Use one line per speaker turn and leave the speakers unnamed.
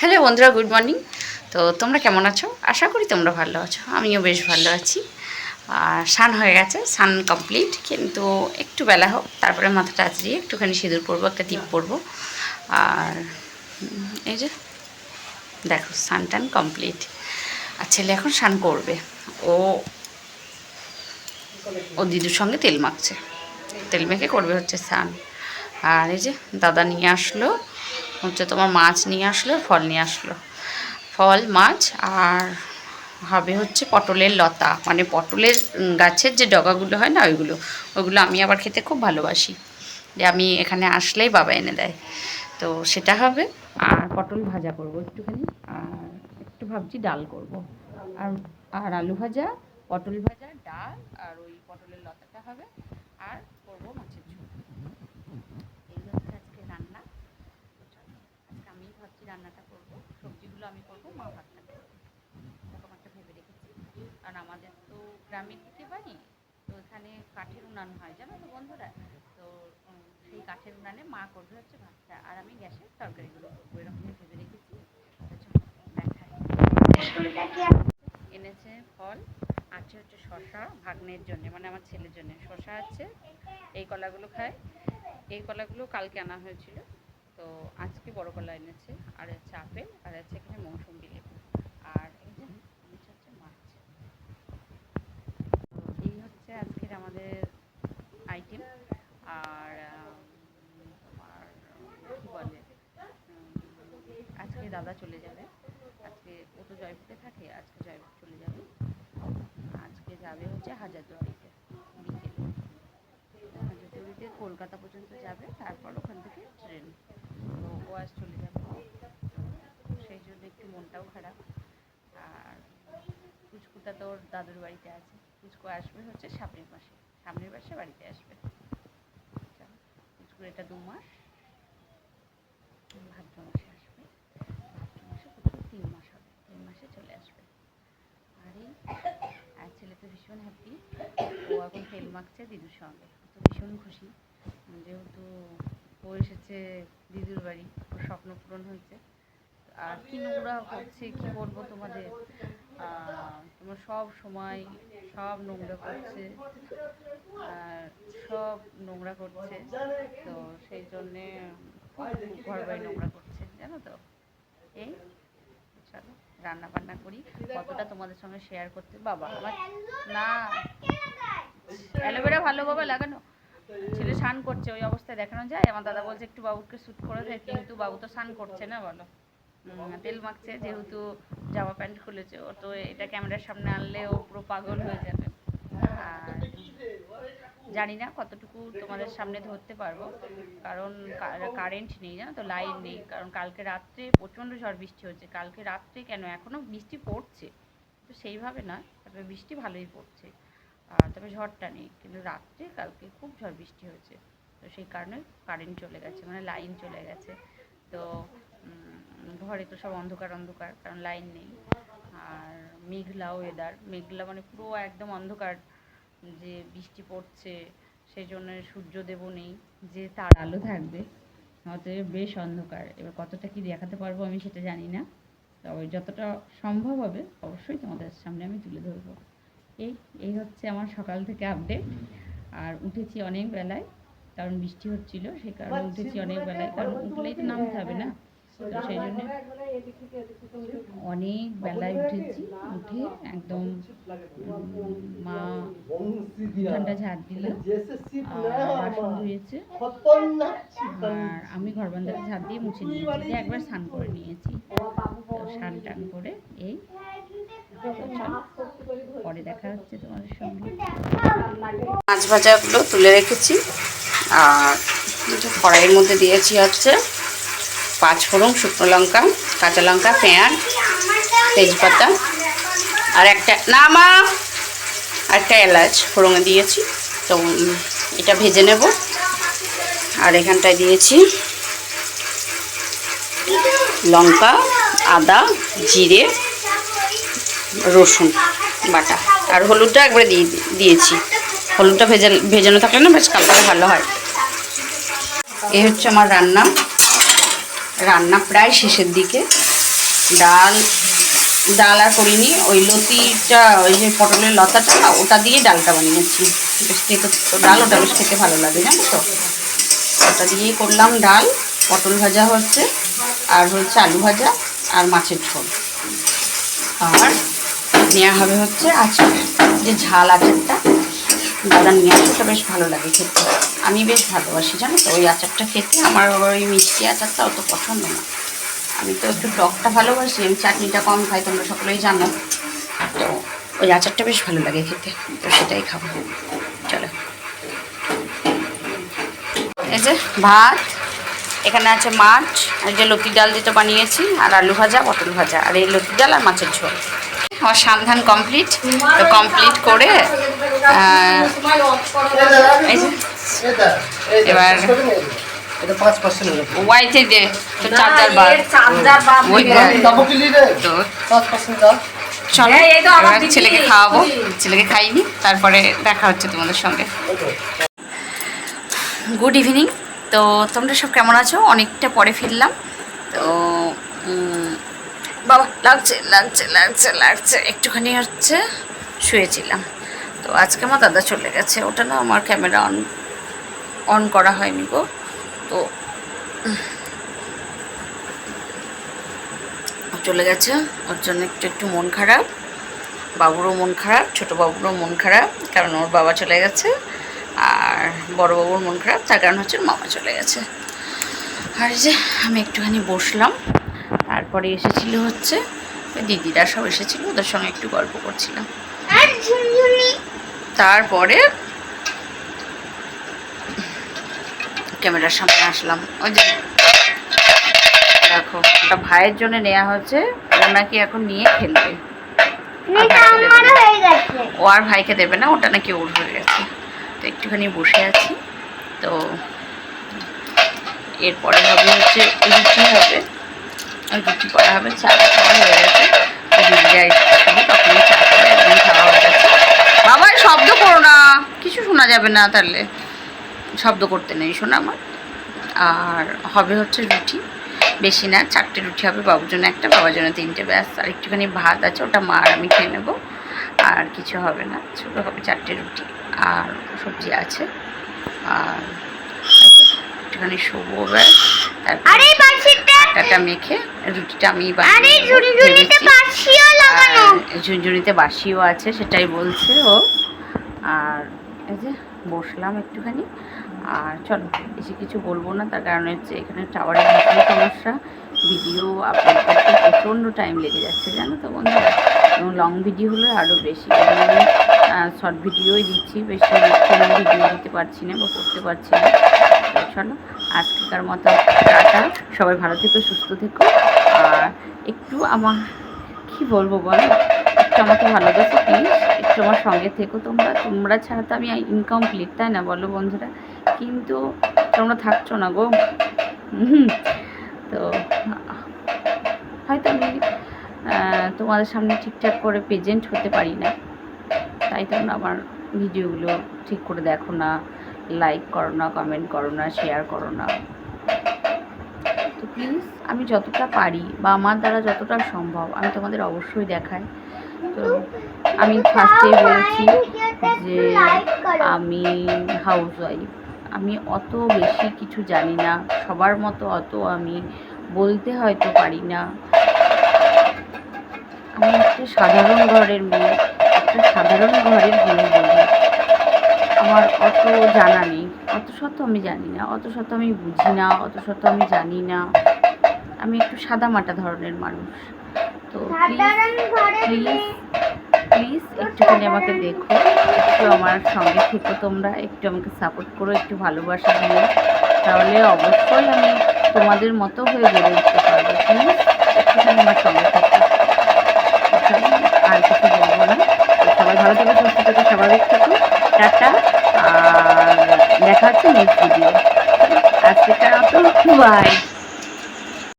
Hello বন্ধুরা, good morning. তো তোমরা কেমন আছো? আশা করি তোমরা ভালো আছো। আমিও বেশ ভালো আছি। আর স্নান হয়ে গেছে সান কমপ্লিট, কিন্তু একটু বেলা হোক, তারপরে মাথাটা আঁচড়িয়ে একটুখানি সিঁদুর পরবো, একটা টিপ পরবো। আর এই যে, দেখো সান টান কমপ্লিট। আর ছেলে এখন স্নান করবে। ও ও দিদুর সঙ্গে তেল মাখছে। তেল মেখে করবে হচ্ছে স্নান। আর এই যে, দাদা নিয়ে আসলো হচ্ছে তোমার মাছ নিয়ে আসলো, ফল নিয়ে আসলো। ফল, মাছ আর হবে হচ্ছে পটলের লতা। মানে পটলের গাছের যে ডগাগুলো হয় না ওইগুলো ওইগুলো আমি আবার খেতে খুব ভালোবাসি। যে আমি এখানে আসলেই বাবা এনে দেয়। তো সেটা হবে। আর পটল ভাজা করব একটুখানি। আর একটু ভাবছি ডাল করব। আর আর আলু ভাজা, পটল ভাজা, ডাল আর ওই পটলের লতাটা হবে আর করব মাছের ঝোল এই হচ্ছে আজকে রান্না চলো, আজকে আমি ভাবছি রান্নাটা করব সবজিগুলো আমি করব, মা ভাতটা করবে এরকম ভেবে রেখেছি। কারণ আমাদের তো গ্রামের দিকে বাড়ি, তো এখানে কাঠের উনান হয়, জানো তো বন্ধুরা? তো সেই কাঠের উনানে মা করবে হচ্ছে ভাতটা, আর আমি গ্যাসের তরকারিগুলো করব এরকমই ভেবে রেখেছি। এনেছে ফল, আছে হচ্ছে শশা ভাগ্নের জন্য মানে আমার ছেলের জন্য। শশা আছে, এই কলাগুলো খায়। এই কলাগুলো কালকে আনা হয়েছিল। তো আজকে বড় কলা এনেছে, আর হচ্ছে আপেল, আর হচ্ছে এখানে মৌসুম্বি লেবু। আর এই যে হচ্ছে মাছ। তো এই হচ্ছে আজকের আমাদের আইটেম আর তোমার কী বলে আজকে দাদা চলে যাবে। আজকে ও তো জয়পুরে থাকে, আজকে জয়পুর চলে যাবে। আজকে যাবে হচ্ছে হাজারদুয়ারিতে, বিকেলে। হাজারদুয়ারিতে কলকাতা পর্যন্ত যাবে, তারপর ওখান থেকে ট্রেন। আজ চলে যাবে। সেই জন্য একটু মনটাও খারাপ। আর পুচকুটা তোর দাদুর বাড়িতে আছে। পুচকু আসবে হচ্ছে সামনের মাসে। সামনের মাসে বাড়িতে আসবে। পুচকুর এটা দু মাস। ভাদ্র মাসে আসবে। ভাদ্র মাসে পুচকুর তিন মাস হবে। তিন মাসে চলে আসবে। আর এই, আর ছেলে তো ভীষণ হ্যাপি ও এখন তেল মাখছে দিদুর সঙ্গে। তো ভীষণ খুশি। যেহেতু ও এসেছে দিদুর বাড়ি, ওর স্বপ্ন পূরণ হয়েছে। আর কি নোংরা করছে, কি বলব তোমাদের? তোমার সব সময় সব নোংরা করছে, আর সব নোংরা করছে। তো সেই জন্যে ঘর বাড়ি নোংরা করছে, জানো তো? এই, চলো রান্না বান্না করি। কতটা তোমাদের সঙ্গে শেয়ার করতে বাবা, আমার না। অ্যালোভেরা ভালো বাবা লাগানো। ছেলে স্নান করছে, ওই অবস্থায় দেখানো যায়। আমার দাদা বলছে, একটু বাবুকে শ্যুট করে দেয় কিন্তু বাবু তো স্নান করছে না, বলো। তেল মাখছে, যেহেতু জামা প্যান্ট খুলেছে, ও তো এটা ক্যামেরার সামনে আনলে ও পুরো পাগল হয়ে যাবে। আর জানি না কতটুকু তোমাদের সামনে ধরতে পারব, কারণ কারেন্ট নেই, জানো তো লাইন নেই। কারণ কালকে রাত্রে প্রচণ্ড ঝড় বৃষ্টি হচ্ছে, কালকে রাত্রে কেন? এখনও বৃষ্টি পড়ছে। তো সেইভাবে না তবে বৃষ্টি ভালোই পড়ছে। তবে ঝড়টা নেই, কিন্তু রাত্রে কালকে খুব ঝড় বৃষ্টি হয়েছে। তো সেই কারণে কারেন্ট চলে গেছে মানে লাইন চলে গেছে। তো ঘরে তো সব অন্ধকার অন্ধকার, কারণ লাইন নেই। আর মেঘলা ওয়েদার মেঘলা মানে পুরো একদম অন্ধকার যে বৃষ্টি পড়ছে সেই জন্য সূর্যদেবও নেই, যে তার আলো থাকবে, অতএব বেশ অন্ধকার। এবার কতটা কি দেখাতে পারব আমি সেটা জানি না, তবে যতটা সম্ভব হবে, অবশ্যই তোমাদের সামনে আমি তুলে ধরবো। এই এই হচ্ছে আমার সকাল থেকে আপডেট আর উঠেছি অনেক বেলায় কারণ বৃষ্টি হচ্ছিল সেই কারণে উঠেছি অনেক বেলায়। কারণ উঠলেই তো নামতে হবে না। তো সেই জন্য অনেক বেলায় উঠেছি উঠে একদম মা উঠানটা ঝাড় দিল। আর বাসন ধুয়েছে আর আমি ঘর বান্ধাটা ঝাড় দিয়ে মুছে নিয়েছি একবার স্নান করে নিয়েছি। তো স্নান টান করে এই তো চলো, পরে দেখা হচ্ছে তোমাদের সঙ্গে। মাছ ভাজাগুলো তুলে রেখেছি, আর কড়াইয়ের মধ্যে দিয়েছি হচ্ছে পাঁচ ফোড়ন শুকনো লঙ্কা, কাঁচা লঙ্কা, পেঁয়াজ, তেজপাতা, আর একটা, না মা, একটা এলাচ ফোড়নে দিয়েছি। তো এটা ভেজে নেব। আর এখানটায় দিয়েছি লঙ্কা, আদা, জিরে, রসুন। বাটা। আর হলুদটা একবারে দিয়ে দিয়েছি। হলুদটা ভেজে ভেজানো থাকলে না বেশ কালারটা ভালো হয়। এই হচ্ছে আমার রান্না। রান্না প্রায় শেষের দিকে। ডাল ডাল আর করিনি, ওই লতিটা, ওই যে পটলের লতাটা ওটা দিয়ে ডালটা বানিয়েছি। বেশ খেতে ডাল, ওটা বেশ খেতে ভালো লাগে, জানো তো? ওটা দিয়েই করলাম ডাল, পটল ভাজা হচ্ছে, আর হচ্ছে আলু ভাজা আর মাছের ঝোল। আর নেওয়া হবে হচ্ছে আচার যে ঝাল আচারটা দাদা নিয়ে আসে ওটা বেশ ভালো লাগে খেতে। আমি বেশ ভালোবাসি, জানো তো? ওই আচারটা খেতে আমার আবার ওই মিষ্টি আচারটা অত পছন্দ না। আমি তো একটু টকটা ভালোবাসি, আমি চাটনিটা কম খাই, তোমরা সকলেই জানো। তো ওই আচারটা বেশ ভালো লাগে খেতে, তো সেটাই খাব। চলো। এই যে ভাত, এখানে আছে মাছ, আর যে লতি ডাল যেটা বানিয়েছি, আর আলু ভাজা, পটল ভাজা, আর এই লতি ডাল আর মাছের ঝোল। আমার সান্ধান কমপ্লিট তো কমপ্লিট করে এবার ওয়াইতে দে তো চার্জার বার। তো চলো এবার ছেলেকে খাওয়াবো। ছেলেকে খাইনি তারপরে দেখা হচ্ছে তোমাদের সঙ্গে। গুড ইভিনিং তো তোমরা সব কেমন আছো? অনেকটা পরে ফিরলাম। তো বাবা, লাগছে লাগছে লাগছে লাগছে। একটুখানি হচ্ছে, শুয়েছিলাম। তো আজকে আমার দাদা চলে গেছে। ওটা না আমার ক্যামেরা অন অন করা হয়নি গো। তো চলে গেছে। ওর জন্য একটু একটু মন খারাপ। বাবুরও মন খারাপ, ছোটো বাবুরও মন খারাপ, কারণ ওর বাবা চলে গেছে। আর বড় বাবুর মন খারাপ, তার কারণ হচ্ছে মামা চলে গেছে। আর যে, আমি একটুখানি বসলাম। তারপরে এসেছিল হচ্ছে দিদিরা সব এসেছিল ওদের সঙ্গে একটু গল্প করছিলাম। তারপরে ক্যামেরার সামনে আসলাম। ওই যে দেখো ওটা ভাইয়ের জন্য নেওয়া হচ্ছে ও নাকি এখন নিয়ে খেলবে। ও আর ভাইকে দেবে না ওটা নাকি ওর হয়ে গেছে। তো একটুখানি বসে আছি। তো এরপরে হবে হচ্ছে হবে। আর রুটি করা হবে চা খাওয়া হয়ে গেছে। দিদিরা এসেছিল তখনই চা করে একদম খাওয়া হয়ে গেছে। বাবা শব্দ করো না। কিছু শোনা যাবে না তাহলে। শব্দ করতে নেই শোনা আমার। আর হবে হচ্ছে রুটি। বেশি না, চারটে রুটি হবে, বাবুর জন্য একটা, বাবার জন্য তিনটে, ব্যাস। আর একটুখানি ভাত আছে, ওটা মা আর আমি খেয়ে নেব। আর কিছু হবে না, ছোটো হবে চারটে রুটি আর সবজি আছে। আর একটুখানি শোবো, ব্যাস। তারপরে আটাটা মেখে রুটিটা আমি ঝুনঝুনিতে বাসিও আছে সেটাই বলছে ও। আর এই যে বসলাম একটুখানি। আর চলো বেশি কিছু বলব না তার কারণ হচ্ছে এখানে টাওয়ারের ভীষণ সমস্যা। ভিডিও আপলোড করতে প্রচণ্ড টাইম লেগে যাচ্ছে জানো তো বন্ধুরা? এবং লং ভিডিও হলে আরও বেশি। আমি শর্ট ভিডিওই দিচ্ছি বেশি ভিডিও দিতে পারছি না বা করতে পারছি না। চলো আজকেকার মতো টাটা। সবাই ভালো থেকো, সুস্থ থেকো। আর একটু আমার, কি বলব বলো? একটু আমাকে ভালোবাসো প্লিজ একটু আমার সঙ্গে থেকো তোমরা। তোমরা ছাড়া তো আমি ইনকমপ্লিট তাই না বলো বন্ধুরা? কিন্তু তোমরা থাকছো না গো। তো, হয়তো আমি তোমাদের সামনে ঠিকঠাক করে প্রেজেন্ট হতে পারি না। তাই তোমরা আমার ভিডিওগুলো ঠিক করে দেখো না। লাইক করো না কমেন্ট করো না শেয়ার করো না তো প্লিজ আমি যতটা পারি বা আমার দ্বারা যতটা সম্ভব, আমি তোমাদের অবশ্যই দেখাই। তো আমি ফার্স্টেই বলেছি যে আমি হাউস ওয়াইফ আমি অত বেশি কিছু জানি না, সবার মতো অত আমি বলতে হয়তো পারি না। আমি একটা সাধারণ ঘরের মেয়ে, একটা সাধারণ ঘরের মেয়ে বলি। আমার অত জানা নেই। অত শত আমি জানি না অত শত আমি বুঝি না অত শত আমি জানি না। আমি একটু সাদামাটা ধরনের মানুষ। তো প্লিজ প্লিজ একটুখানি আমাকে দেখো। একটু আমার সঙ্গে থেকো তোমরা একটু আমাকে সাপোর্ট করো একটু ভালোবাসা দিও। তাহলে অবশ্যই আমি তোমাদের মতো হয়ে গড়ে উঠতে পারব। প্লিজ একটুখানি আমার সঙ্গে থেকো। আর কিছু বলব না। সবাই ভালো থেকো সুস্থ থেকো স্বাভাবিক থেকো। টাটা আর দেখা হচ্ছে নেক্সট ভিডিও আজকে তো বাই